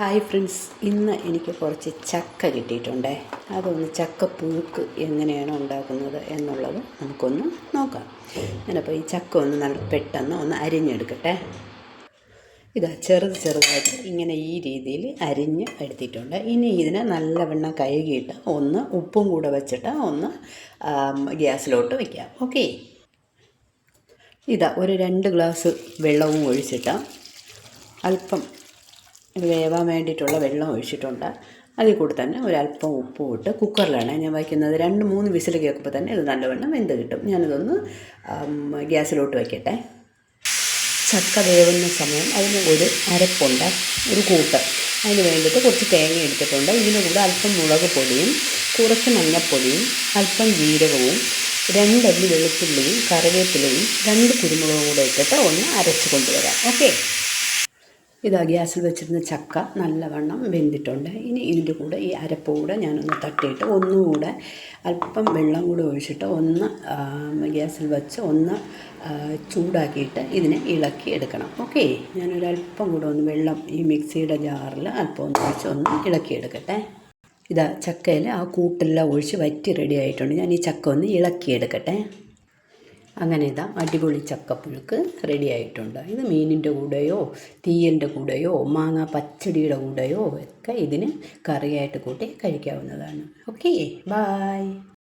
Hi friends ഇന്ന് എനിക്ക് കുറച്ച് ചക്ക കിട്ടിയിട്ടുണ്ട്. അതൊന്ന് ചക്ക പുഴുക്ക് എങ്ങനെയാണ് ഉണ്ടാക്കുന്നത് എന്നുള്ളത് നമുക്കൊന്ന് നോക്കാം. ഞാനപ്പോൾ ഈ ചക്ക ഒന്ന് നല്ല പെട്ടെന്ന് ഒന്ന് അരിഞ്ഞെടുക്കട്ടെ. ഇതാ ചെറുത് ചെറുതായിട്ട് ഇങ്ങനെ ഈ രീതിയിൽ അരിഞ്ഞ് എടുത്തിട്ടുണ്ട്. ഇനി ഇതിനെ നല്ലവണ്ണം കഴുകിയിട്ട് ഒന്ന് ഉപ്പും കൂടെ വെച്ചിട്ട് ഒന്ന് ഗ്യാസിലോട്ട് വയ്ക്കാം ഓക്കെ? ഇതാ ഒരു രണ്ട് ഗ്ലാസ് വെള്ളവും ഒഴിച്ചിട്ട് അല്പം വേവാൻ വേണ്ടിയിട്ടുള്ള വെള്ളം ഒഴിച്ചിട്ടുണ്ട്. അതിൽ കൂടെ തന്നെ ഒരല്പം ഉപ്പും ഇട്ട് കുക്കറിലാണ് ഞാൻ വയ്ക്കുന്നത്. രണ്ട് മൂന്ന് വിസിൽ കേൾക്കുമ്പോൾ തന്നെ ഇത് നല്ലവണ്ണം വെന്ത് കിട്ടും. ഞാനിതൊന്ന് ഗ്യാസിലോട്ട് വയ്ക്കട്ടെ. ചക്ക വേവുന്ന സമയം അതിന് ഒരു അരപ്പുണ്ട് ഒരു കൂട്ട്. അതിന് വേണ്ടിയിട്ട് കുറച്ച് തേങ്ങ എടുത്തിട്ടുണ്ട്. ഇതിന് കൂടെ അല്പം മുളക് പൊടിയും കുറച്ച് മഞ്ഞൾപ്പൊടിയും അല്പം ജീരകവും രണ്ടല്ലി വെളുത്തുള്ളിയും കറിവേപ്പിലയും രണ്ട് കുരുമുളകും കൂടെ ഇട്ടിട്ട് ഒന്ന് അരച്ച് കൊണ്ടുവരാം. ഓക്കെ? ഇതാ ഗ്യാസിൽ വെച്ചിരുന്ന ചക്ക നല്ലവണ്ണം വെന്തിട്ടുണ്ട്. ഇനി ഇതിന്റെ കൂടെ ഈ അരപ്പ് കൂടെ ഞാനൊന്ന് തട്ടിയിട്ട് ഒന്നുകൂടെ അല്പം വെള്ളം കൂടെ ഒഴിച്ചിട്ട് ഒന്ന് ഗ്യാസിൽ വെച്ച് ഒന്ന് ചൂടാക്കിയിട്ട് ഇതിനെ ഇളക്കി എടുക്കണം. ഓക്കെ? ഞാനൊരല്പം കൂടെ ഒന്ന് വെള്ളം ഈ മിക്സിയുടെ ജാറിൽ അല്പം ഒന്ന് ഒഴിച്ച് ഒന്ന് ഇളക്കിയെടുക്കട്ടെ ഇതാ ചക്കയിൽ ആ കൂട്ടെല്ലാം ഒഴിച്ച് വറ്റി റെഡി ആയിട്ടുണ്ട്. ഞാൻ ഈ ചക്ക ഒന്ന് ഇളക്കിയെടുക്കട്ടെ അങ്ങനെ ഇതാ അടിപൊളി ചക്കപ്പുഴുക്ക് റെഡി ആയിട്ടുണ്ട്. ഇത് മീനിന്റെ കൂടെയോ തീയലിന്റെ കൂടെയോ മാങ്ങ പച്ചടിയുടെ കൂടെയോ ഒക്കെ ഇതിന് കറിയായിട്ട് കൂട്ടി കഴിക്കാവുന്നതാണ്. Okay bye